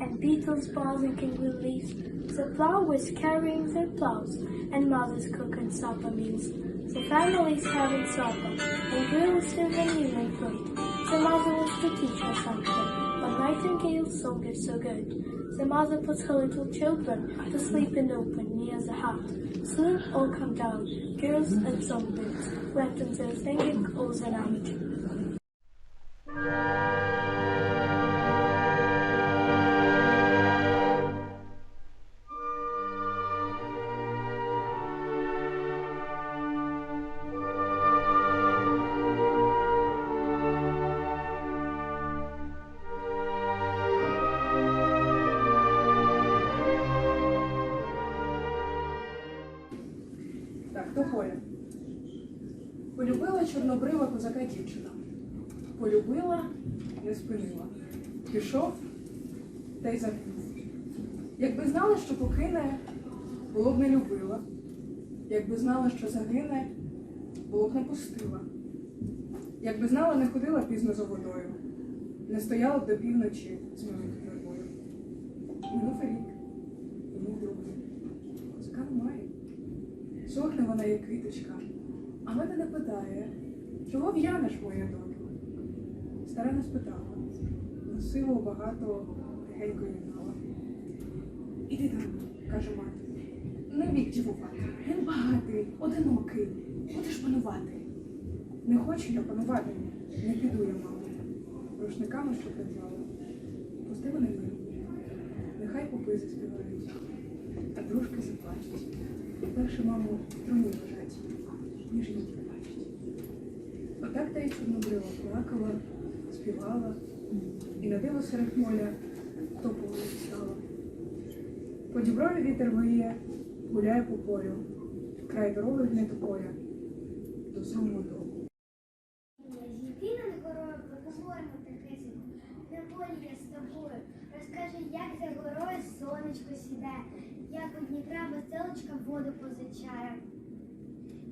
and beetles buzzing with leaves. The plowers carrying their plows, and mothers cooking supper meals. The families having supper, and girls in the evening played. The mother was to teach her something, but nightingale's song is so good. The mother puts her little children to sleep in the open near the hut. Soon all come down, girls and songbirds, wet in their singing all the night. Полюбила чорнобрива козака дівчина. Полюбила, не спинила. Пішов та й загинув. Якби знала, що покине, було б не любила. Якби знала, що загине, було б не пустила. Якби знала, не ходила пізно за водою, не стояла б до півночі з милою вербою. Минув рік, минув другий. Козака немає. Сохне вона, як квіточка, а мене не питає, чого в'янеш, моя донько? Стара не спитала, носило багато тихенько єднала. Іди там, каже мати, не вік дівувати, він багатий, одинокий, будеш панувати. Не хочу я панувати, не піду я, мамо. Рушниками, що придбала, пусти мене миру. Нехай попи заспівають, а дружки заплачуть. Перше, мамо, в труні лежать, ніж її бачить. Отак та й чорнобрива плакала, співала, і на диво серед поля тополею стала. По діброві вітер виє, гуляє по полю, край дороги гне до поля, до самого дому. Зійди над горою, поговоримо тихесенько. На полі я з тобою. Розкажи, як за горою сонечко сіде, як у Дніпра веселочка воду позичає,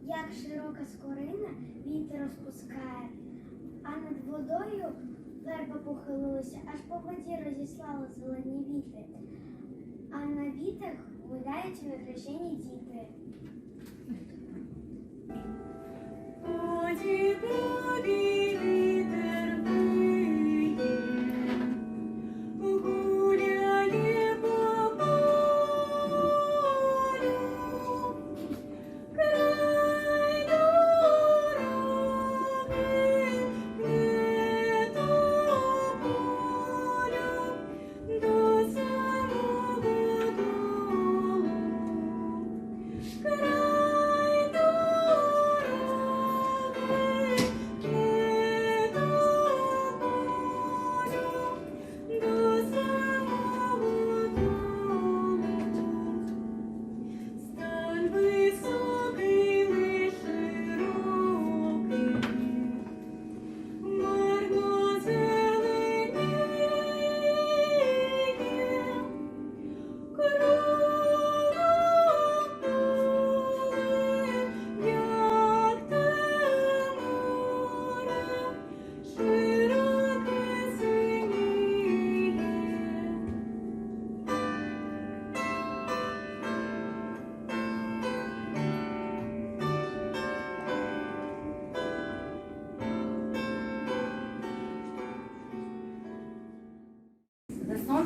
як широка скорина вітер розпускає, а над водою верба похилилася, аж по воді розіслала зелені віти, а на вітах гуляють вихрещені діти.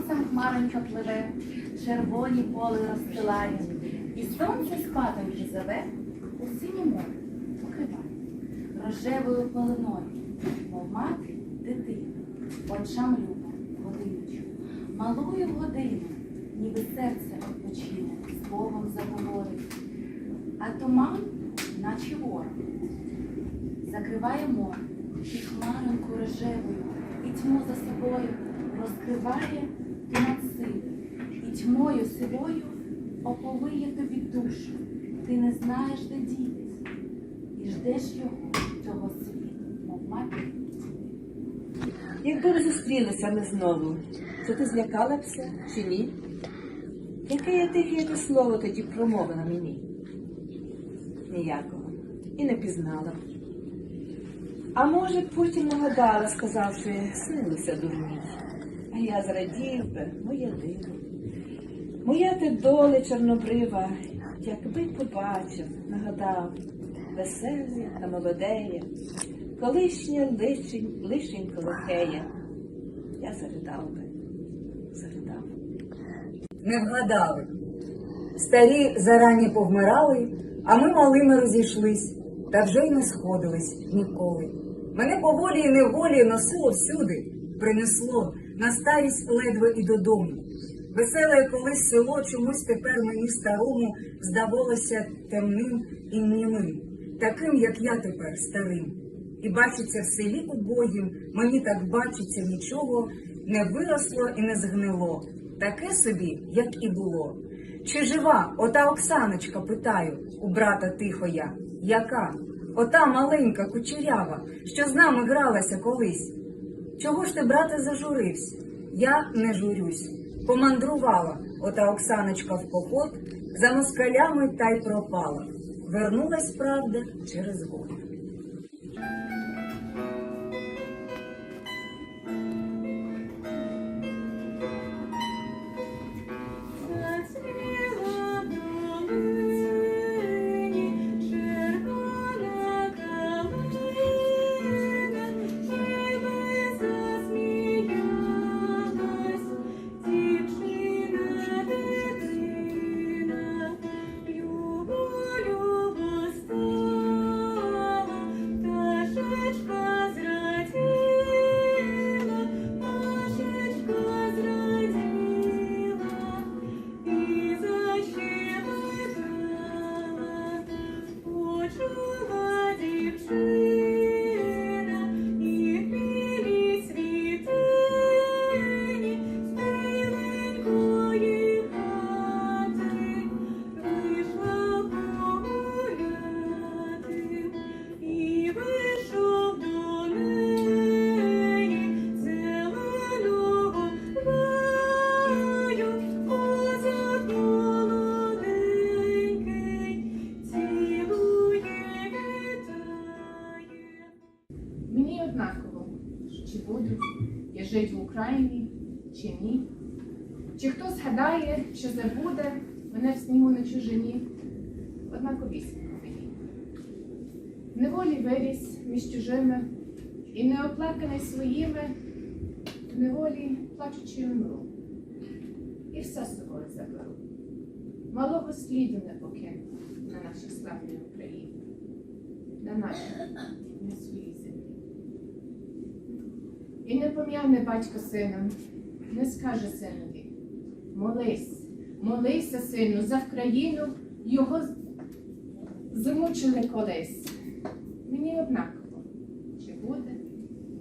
За сонцем хмаронька пливе, червоні поле розстилає, і сонце спатоньки зове у синє море покриває рожевою пеленою, мов мати дитину, очам люба годиночку, малую годину, ніби серце відпочине, з Богом заговорить, а туман, наче ворог, закриває море, і хмароньку рожевою, і тьму за собою розкриває силою, і тьмою сивою оповиє тобі душу. Ти не знаєш, де дітись, і ждеш його, цього світу, мов мати. Якби ви зустрілися ми знову, то ти злякала бся чи ні? Яке я тихе слово тоді промовила мені? Ніякого. І не пізнала. А може, б потім нагадала, сказавши, снилося дурній. А я зрадів би, моє диво. Моя ти доле чорнобрива, якби побачив, нагадав, веселі та молодеє, колишня лишень, лишенько лихеє, я заридав би, заридав. Не вгадали. Старі зарані повмирали, а ми малими розійшлись, та вже й не сходились ніколи. Мене по волі і неволі носило всюди, принесло на старість ледве і додому. Веселе колись село чомусь тепер мені старому здавалося темним і німим, таким, як я тепер старим. І бачиться в селі убогім, мені так бачиться нічого, не виросло і не згнило, таке собі, як і було. Чи жива ота Оксаночка, питаю, у брата тихо я, яка? Ота маленька кучерява, що з нами гралася колись. Чого ж ти, брате, зажурився? Я не журюсь. Помандрувала ота Оксаночка в поход, за москалями та й пропала. Вернулась, правда, через год. Чи буду я жити в Україні, чи ні. Чи хто згадає, чи забуде мене в снігу на чужині, однаковісінько мені. Неволі виріс між чужими і не оплаканий своїми, неволі плачучи умру. І все з собою заберу. Малого сліду не покину на нашій славній Україні, на нашій, на своїй. І не пом'яне батько сина, не скаже синові, молись, молися, сину, за Вкраїну його з- змучили колись. Мені однаково, чи буде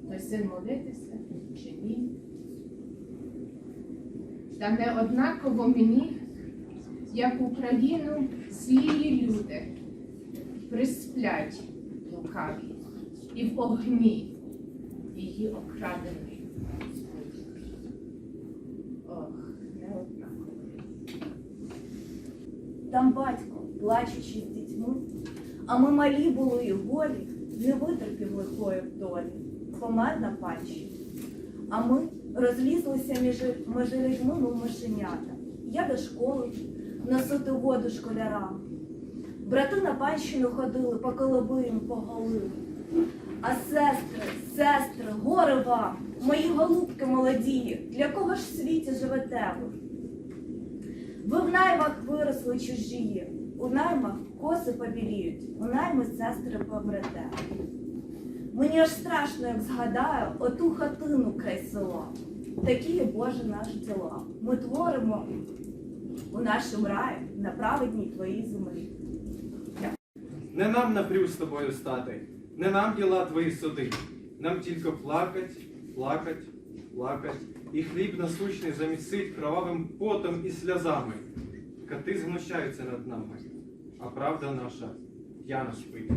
той син молитися, чи ні. Та не однаково мені, як Україну злії люди присплять лукаві і в огні її окрадений. Ох, не однаково. Там батько, плачучи з дітьми, а ми малі були і голі, не витерпів лихої долі, помер на панщі. А ми розлізлися між, між людьми, мов мишенята. Я до школи носити воду школярам. Брати на панщину ходили, по колобим поголили. А сестри, сестри, горе вам, мої голубки молоді, для кого ж в світі живете ви? Ви в наймах виросли чужі, у наймах коси побіліють, у найми сестри помрете. Мені аж страшно, як згадаю оту хатину край села. Такі Боже наші діла. Ми творимо у нашому раї на праведній твоїй землі. Не нам напрю з тобою стати, не нам діла твої суди. Нам тільки плакать, плакать, плакать, і хліб насущний замісить кровавим потом і сльозами. Кати згнущаються над нами, а правда наша п'яна спить.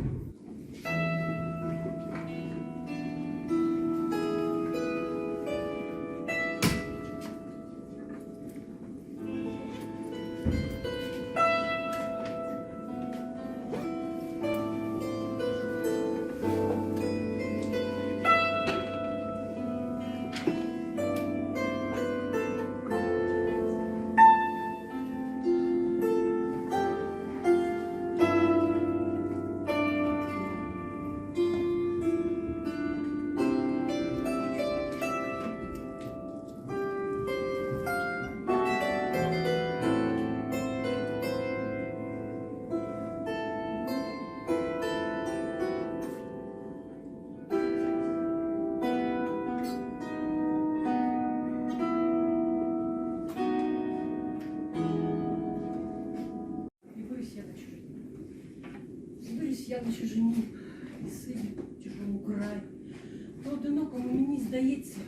Чужині, і сидю в чужому краї. То одинокому мені здається,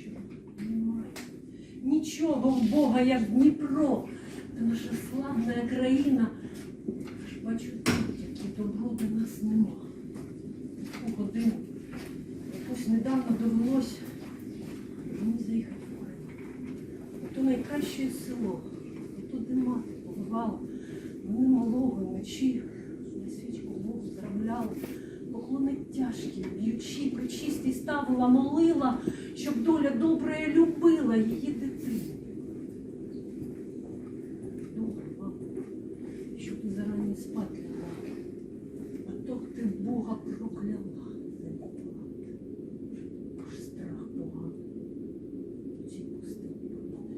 що немає. Нічого в Бога, як Дніпро, та наша славна країна. Бачу тут, які добро до нас нема. Таку годину, якусь недавно довелося мені заїхати в Крим. То найкраще село, то де мати побувала. Вони малого вночі тяжкі, б'ючи, причистий ставила, молила, щоб доля добре любила її дитину. Добре, мама, щоб ти зарані спати лягла, а то б ти Бога прокляла, не могла. Аж страх поганий, ці пустині мене.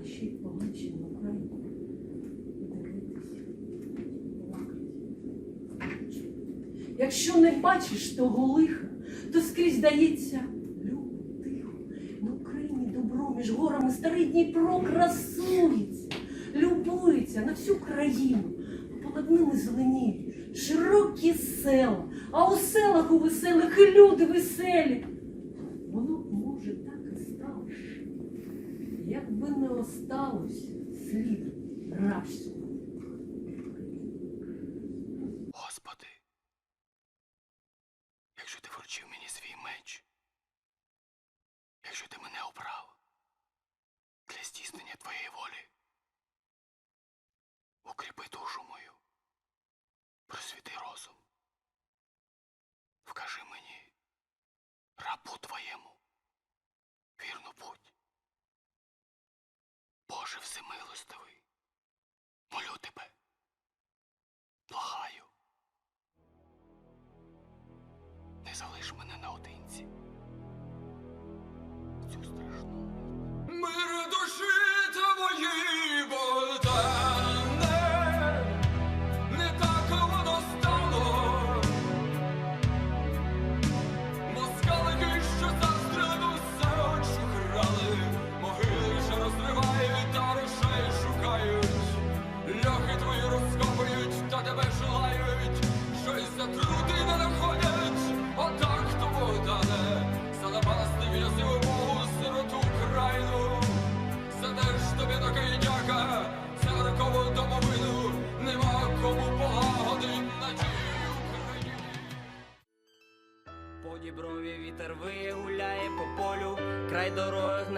А ще й побачив на Україну дивитися, плакати. Якщо не бачиш того лиха, то скрізь дається тихо. На Україні добро між горами старий Дніпро красується, любується на всю країну, а понад ними зеленіють широкі села, а у селах у веселих люди веселі. Воно може так і сталося, якби не осталось слід рашці. Господи, якщо ти вручив мені свій меч, якщо ти мене обрав для здійснення твоєї волі, укріпи душу мою, просвіти розум. Вкажи мені, рабу твоєму, вірну путь. Боже всемилостивий, молю тебе, благаю. Не залиш мене наодинці. Цю страшну. Мир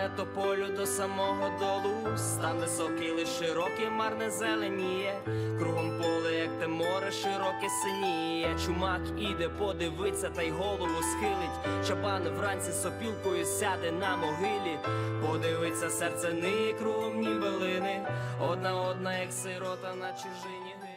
гне тополю до самого долу. Стан високий, лиш широкий, марне зеленіє. Кругом поле, як те море, широке синіє. Чумак іде, подивиться, та й голову схилить. Чабан вранці сопілкою сяде на могилі. Подивиться серце ниє кругом ні билини. Одна одна, як сирота на чужині.